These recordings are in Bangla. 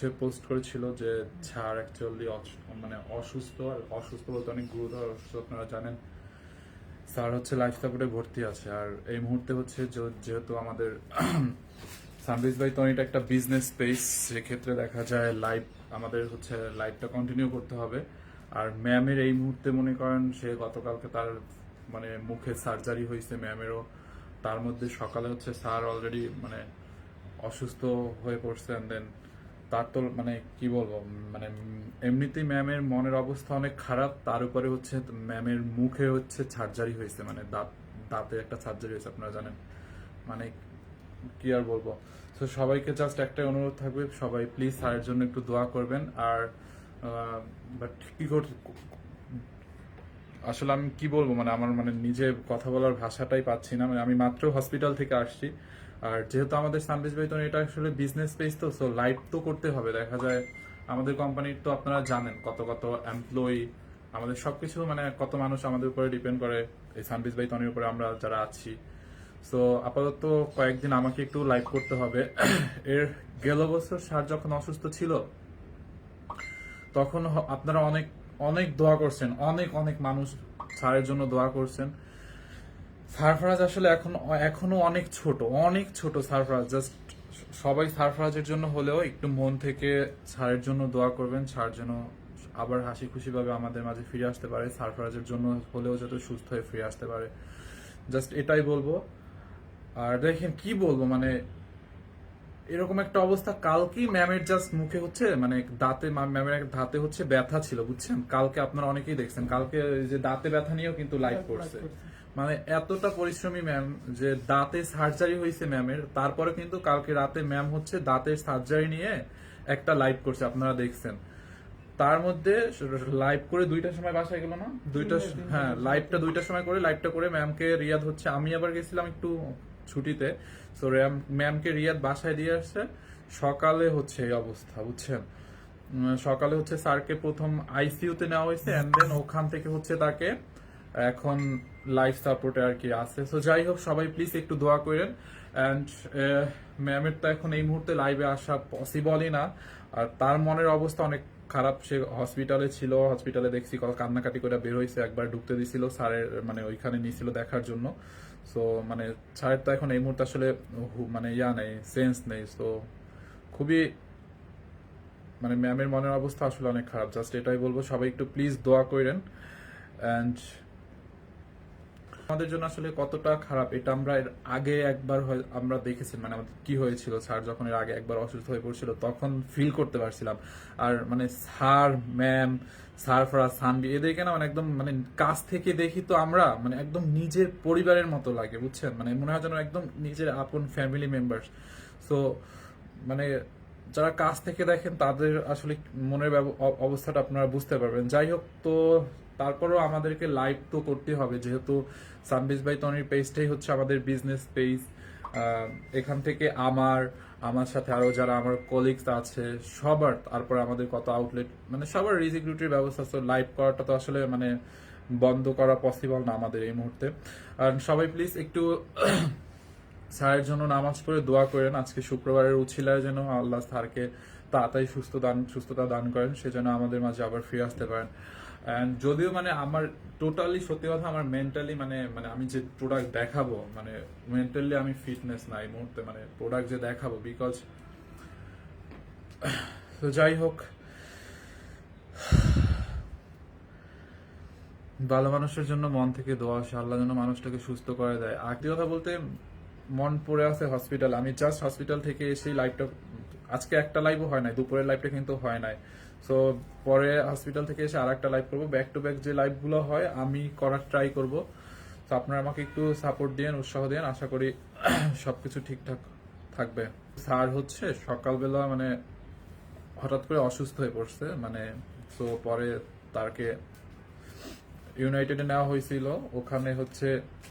সে পোস্ট করেছিল যে ছাড় অ্যাকচুয়ালি মানে অসুস্থ, আর অসুস্থ বলতে অনেক গুরুতর অসুস্থ আপনারা জানেন। স্যার হচ্ছে লাইফ সাপোর্টে ভর্তি আছে, আর এই মুহূর্তে হচ্ছে যেহেতু আমাদের সানবিজ বাই তনিটা একটা বিজনেস স্পেস সেক্ষেত্রে দেখা যায় লাইভ আমাদের হচ্ছে লাইভটা কন্টিনিউ করতে হবে। আর ম্যামের এই মুহূর্তে মনে করেন সে গতকালকে তার মানে মুখে সার্জারি হয়েছে ম্যামেরও তার মধ্যে সকালে হচ্ছে স্যার অলরেডি মানে অসুস্থ হয়ে পড়ছে অ্যান্ড দেন তার তো মানে কি বলব মানে এমনিতেই ম্যামের মনের অবস্থা অনেক খারাপ, তার উপরে হচ্ছে ম্যামের মুখে হচ্ছে সার্জারি হয়েছে মানে দাঁত, দাঁতে একটা সার্জারি হয়েছে, আপনারা জানেন। মানে কি আর বলব, তো সবাইকে জাস্ট একটাই অনুরোধ থাকবে, সবাই প্লিজ স্যারের জন্য একটু দোয়া করবেন, আর বাট কি কর, আসলে আমি কি বলব মানে আমার মানে নিজে কথা বলার ভাষাটাই পাচ্ছি না মানে আমি মাত্র হসপিটাল থেকে আসছি আর যেহেতু আমাদের সানবিজ বেতন এটা আসলে বিজনেস পেজ তো সো লাইভ তো করতে হবে। দেখা যায় আমাদের কোম্পানির তো আপনারা জানেন কত কত এমপ্লয়ি আমাদের সবকিছু মানে কত মানুষ আমাদের উপরে ডিপেন্ড করে। এই সানবিজ বেতনের উপরে, আমরা যারা আছি। সো আপাতত কয়েকদিন আমাকে একটু লাইভ করতে হবে। এর গেল বছর স্যার যখন অসুস্থ ছিল, তখন আপনারা অনেক অনেক দোয়া করছেন। অনেক অনেক মানুষ স্যারের জন্য দোয়া করছেন। সারফরাজ আসলে এখন এখনও অনেক ছোট অনেক ছোট সারফরাজ জাস্ট সবাই সারফরাজের জন্য হলেও একটু মন থেকে স্যারের জন্য দোয়া করবেন স্যার যেন আবার হাসি খুশি ভাবে আমাদের মাঝে ফিরে আসতে পারে সারফরাজের জন্য হলেও যাতে সুস্থ হয়ে ফিরে আসতে পারে। জাস্ট এটাই বলব। আর দেখেন কি বলব মানে এরকম একটা অবস্থা কালকেই ম্যামের জাস্ট মুখে হচ্ছে মানে দাঁতে ম্যামের এক দাঁতে হচ্ছে ব্যথা ছিল বুঝছেন? কালকে আপনারা অনেকেই দেখছেন কালকে যে দাঁতে ব্যথা নিয়েও কিন্তু লাইভ করছে মানে এতটা পরিশ্রমী ম্যাম যে দাঁতে সার্জারি হয়েছে ম্যামের তারপরে কিন্তু কালকে রাতে ম্যাম হচ্ছে দাঁতের সার্জারি নিয়ে একটা লাইভ করছে আপনারা দেখছেন। তার মধ্যে লাইভ করে দুইটার সময় বাসায় গেল না? দুইটা হ্যাঁ লাইভটা দুইটার সময় করে লাইভটা করে ম্যামকে রিয়াদ হচ্ছে আমি আবার গেছিলাম একটু ছুটিতে। তো ম্যামকে রিয়াদ বাসায় দিয়ে আসছে। সকালে হচ্ছে এই অবস্থা বুঝছেন? সকালে হচ্ছে স্যারকে প্রথম আইসিইউতে নেওয়া হয়েছে এন্ড দেন ওখান থেকে হচ্ছে তাকে এখন লাইফ সাপোর্টে আর কি আছে। তো যাই হোক, সবাই প্লিজ একটু দোয়া করেন। অ্যান্ড ম্যামের তো এখন এই মুহূর্তে লাইভে আসা পসিবলই না। আর তার মনের অবস্থা অনেক খারাপ। সে হসপিটালে ছিল হসপিটালে দেখছি কান্নাকাটি করে বের হয়েছে, একবার ঢুকতে দিছিল, স্যারের মানে ওইখানে নিয়েছিল দেখার জন্য। সো মানে স্যারের তো এখন এই মুহূর্তে আসলে মানে ইয়া নেই সেন্স নেই। তো খুবই মানে ম্যামের মনের অবস্থা আসলে অনেক খারাপ। জাস্ট এটাই বলব, সবাই একটু প্লিজ দোয়া করেন। অ্যান্ড আমাদের জন্য আসলে কতটা খারাপ এটা আমরা এর আগে একবার আমরা দেখেছি মানে আমাদের কি হয়েছিল, স্যার যখন এর আগে একবার অসুস্থ হয়ে পড়ছিল, তখন ফিল করতে পারছিলাম। আর মানে স্যার ম্যাম সারফরা সানবি এদেরকে না মানে একদম মানে কাছ থেকে দেখি তো আমরা মানে একদম নিজের পরিবারের মতো লাগে, বুঝছেন? মানে মনে হয় যেন একদম নিজের আপন ফ্যামিলি মেম্বার সো মানে যারা কাছ থেকে দেখেন তাদের আসলে মনের অবস্থাটা আপনারা বুঝতে পারবেন। যাই হোক, তো তারপরেও আমাদেরকে লাইভ তো করতে হবে। যেহেতু সানবিজ বাই তনির পেজটাই হচ্ছে আমাদের বিজনেস পেজ এখান থেকে আমার আমার সাথে আরও যারা আমার কলিগস আছে, সবার তারপর আমাদের কত আউটলেট মানে সবার রিজিক রুটির ব্যবস্থা আছে। লাইভ করাটা তো আসলে মানে বন্ধ করা পসিবল না আমাদের এই মুহূর্তে। আর সবাই প্লিজ একটু স্যারের জন্য নামাজ পড়ে দোয়া করেন। আজকে শুক্রবারের উছিলায় যেন আল্লাহ স্যারকে তাড়াতাড়ি সুস্থ দান, সুস্থতা দান করেন, সেজন্য আমাদের মাঝে আবার ফিরে আসতে পারেন। যদিও মানে আমার টোটালি সত্যি কথা আমার মেন্টালি মানে মানে আমি যে প্রোডাক্ট দেখাবো মানে মেন্টালি আমি ফিটনেস না এই মুহূর্তে মানে প্রোডাক্ট যে দেখাবো বিকজ যাই হোক, ভালো মানুষের জন্য মন থেকে দোয়া আসে, আল্লাহ যেন মানুষটাকে সুস্থ করে দেয়। আর একটি কথা বলতে, মন পড়ে আছে হসপিটাল আমি জাস্ট হসপিটাল থেকে এসেই লাইভটা আজকে একটা লাইভও হয় নাই, দুপুরের লাইভটা কিন্তু হয় নাই। সো পরে হসপিটাল থেকে এসে আর একটা লাইভ করব। ব্যাক টু ব্যাক যে লাইভগুলো হয়, আমি করার ট্রাই করব। তো আপনারা আমাকে একটু সাপোর্ট দিন উৎসাহ দিন আশা করি সবকিছু ঠিকঠাক থাকবে। স্যার হচ্ছে সকালবেলা মানে হঠাৎ করে অসুস্থ হয়ে পড়ছে। মানে তো পরে তাকে ইউনাইটেডে নেওয়া হয়েছিল। ওখানে হচ্ছে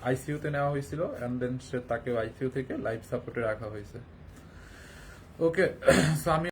আইসিইউতে নেওয়া হয়েছিল। এন্ড দেন সে তাকে আইসিইউ থেকে লাইফ সাপোর্টে রাখা হয়েছে। ওকে আমি